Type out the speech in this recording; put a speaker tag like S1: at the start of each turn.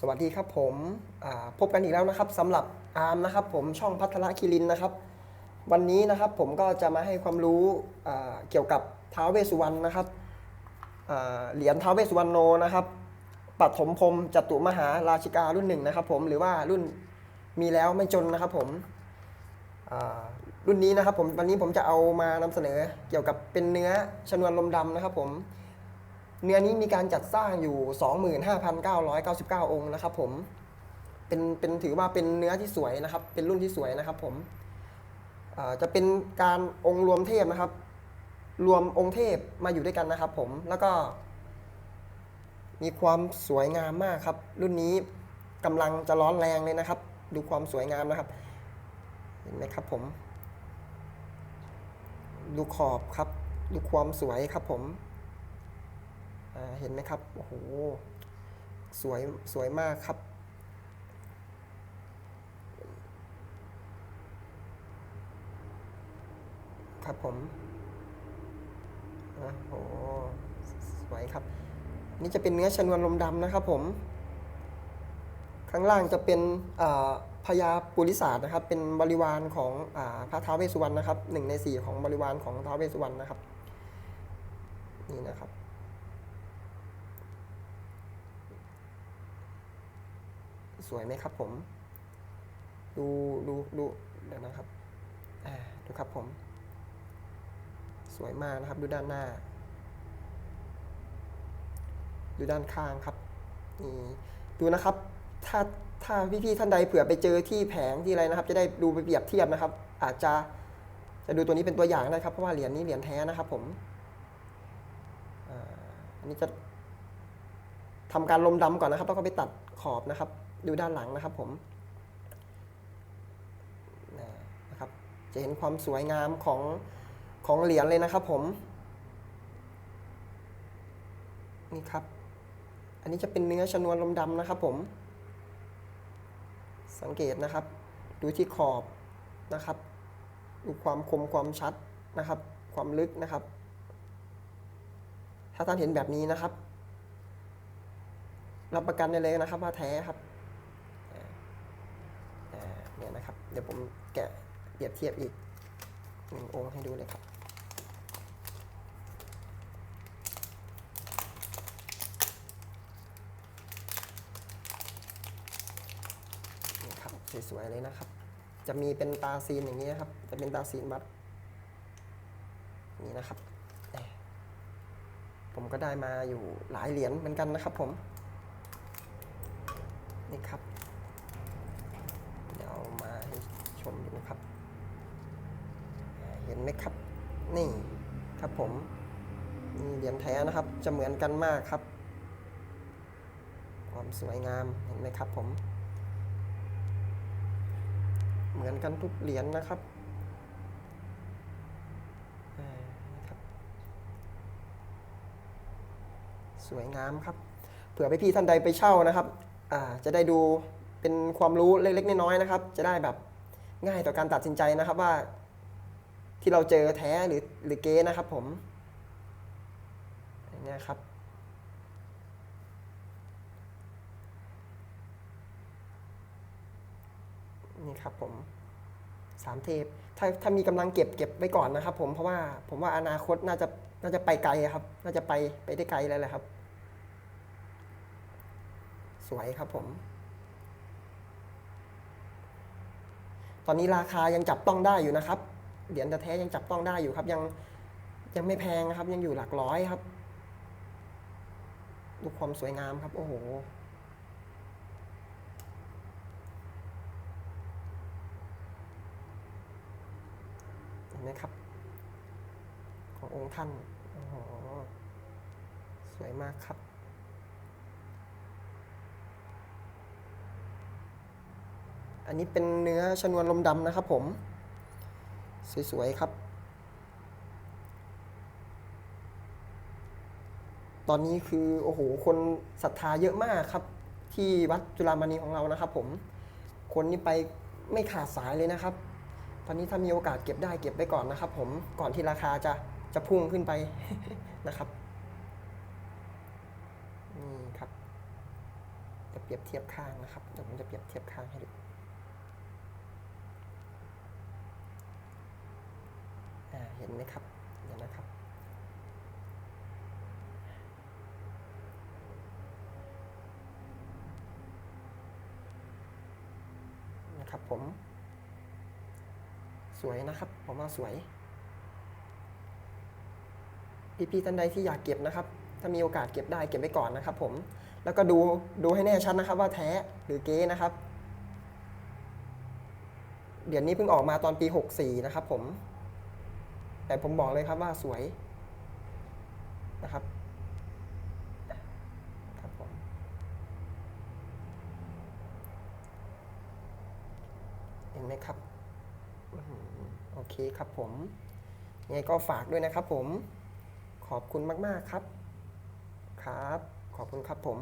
S1: สวัสดีครับผมพบกันอีกแล้วนะครับสำหรับอาร์มนะครับผมช่องพัทรคิรินนะครับ วันนี้นะครับผมก็จะมาให้ความรู้เกี่ยวกับท้าวเวสุวรรณนะครับเหรียญท้าวเวสุวรรณโนนะครับปัถมพรมจตุมหาราชิการุ่นหนึ่งนะครับผมหรือว่ารุ่นมีแล้วไม่จนนะครับผมรุ่นนี้นะครับผมวันนี้ผมจะเอามานำเสนอเกี่ยวกับเป็นเนื้อชนวนลมดำนะครับผม เนื้อนี้มีการจัดสร้างอยู่ 25,999 องค์นะครับผมเป็นเป็นถือว่าเป็นเนื้อที่สวยนะครับ เป็นรุ่นที่สวยนะครับผมจะเป็นการองค์รวมเทพนะครับ รวมองค์เทพมาอยู่ด้วยกันนะครับ ผมแล้วก็ มีความสวยงามมากครับ รุ่นนี้กำลังจะร้อนแรงเลยนะครับ ดูความสวยงามนะครับเห็นไหมครับผม ดูขอบครับ ดูความสวยครับผม เห็นไหมครับ โอ้โห สวย สวยมากครับ ครับผมโอ้โห สวยครับ นี่จะเป็นเนื้อชนวนลมดำนะครับผม ข้างล่างจะเป็นพญาปุริศาสต์นะครับ เป็นบริวารของอพระท้าวเวสสุวรรณนะครับหนึ่งในสี่ของบริวารของท้าวเวสสุวรรณนะครับ นี่นะครับ สวยไหมครับผม ดูดูดูเดี๋ยวนะครับอ่าดูครับผม สวยมากนะครับ ดูด้านหน้า ดูด้านข้างครับนี่ดูนะครับ ถ้าถ้าพี่ๆท่านใดเผื่อไปเจอที่แผงที่อะไรนะครับ จะได้ดูไปเปรียบเทียบนะครับ อาจจะจะดูตัวนี้เป็นตัวอย่างนะครับ เพราะว่าเหรียญนี้เหรียญแท้นะครับ ผมอ่าอันนี้จะทำการลมดำก่อนนะครับ แล้วก็ไปตัดขอบนะครับ ดูด้านหลังนะครับผมนะครับ จะเห็นความสวยงามของของเหรียญเลยนะครับผม นี่ครับ อันนี้จะเป็นเนื้อชนวนลมดำนะครับผม สังเกตนะครับ ดูที่ขอบนะครับ ดูความคมความชัดนะครับ ความลึกนะครับ ถ้าท่านเห็นแบบนี้นะครับ รับประกันได้เลยนะครับว่าแท้ครับ เนี่ยนะครับเดี๋ยวผมแกะเปรียบเทียบอีกหนึ่งองค์ให้ดูเลยครับนี่ครับสวยๆเลยนะครับ จะมีเป็นตาซีนอย่างนี้นะครับ จะเป็นตาซีนบัตนี่นะครับ ผมก็ได้มาอยู่หลายเหรียญเหมือนกันนะครับผม นี่ครับ เดี๋ยวเอามาให้ ชมดูครับ เห็นไหมครับ นี่ครับผมนี่เหรียญแท้นะครับ จะเหมือนกันมากครับ ความสวยงามเห็นไหมครับผม เหมือนกันทุกเหรียญนะครับอ่านะครับสวยงามครับ เผื่อไปพี่ท่านใดไปเช่านะครับอ่าจะได้ดูเป็นความรู้เล็กๆน้อยๆนะครับ จะได้แบบ ง่ายต่อการตัดสินใจนะครับว่า ที่เราเจอแท้หรือหรือเก๊นะครับผมอย่างเนี้ยครับนี่ครับผมสามเทปถ้าถ้ามีกำลังเก็บเก็บไว้ก่อนนะครับ ผมเพราะว่าผมว่าอนาคตน่าจะน่าจะไปไกลครับ น่าจะไปไปได้ไกลเลยแหละครับ สวยครับผม ตอนนี้ราคายังจับต้องได้อยู่นะครับ เหรียญแท้ยังจับต้องได้อยู่ครับ ยังยังไม่แพงนะครับ ยังอยู่หลักร้อยครับ ดูความสวยงามครับ โอ้โห เห็นไหมครับ ขององค์ท่าน โอ้โห สวยมากครับ อันนี้เป็นเนื้อชนวนลมดำนะครับผม สวยๆครับ ตอนนี้คือโอ้โห คนศรัทธาเยอะมากครับ ที่วัดจุฬามณีของเรานะครับผม คนนี้ไปไม่ขาดสายเลยนะครับ ตอนนี้ถ้ามีโอกาสเก็บได้เก็บไว้ก่อนนะครับผม ก่อนที่ราคาจะจะพุ่งขึ้นไปนะครับนี่ครับจะเปรียบเทียบข้างนะครับ เดี๋ยวผมจะเปรียบเทียบข้างให้ดูอ่า เห็นไหมครับเดี๋ยวนะครับ นะครับผม สวยนะครับ ผมว่าสวยพี่ๆท่านใดที่อยากเก็บนะครับ ถ้ามีโอกาสเก็บได้เก็บไว้ก่อนนะครับผม แล้วก็ดูดูให้แน่ชัดนะครับว่าแท้หรือเก๊นะครับ เดี๋ยวนี้เพิ่งออกมาตอนปี 64 นะครับผม แต่ผมบอกเลยครับว่าสวยนะครับครับผมเห็นไหมครับโอเคครับผมยังไงก็ฝากด้วยนะครับผม ขอบคุณมาก ๆ ครับ ครับ ขอบคุณครับผม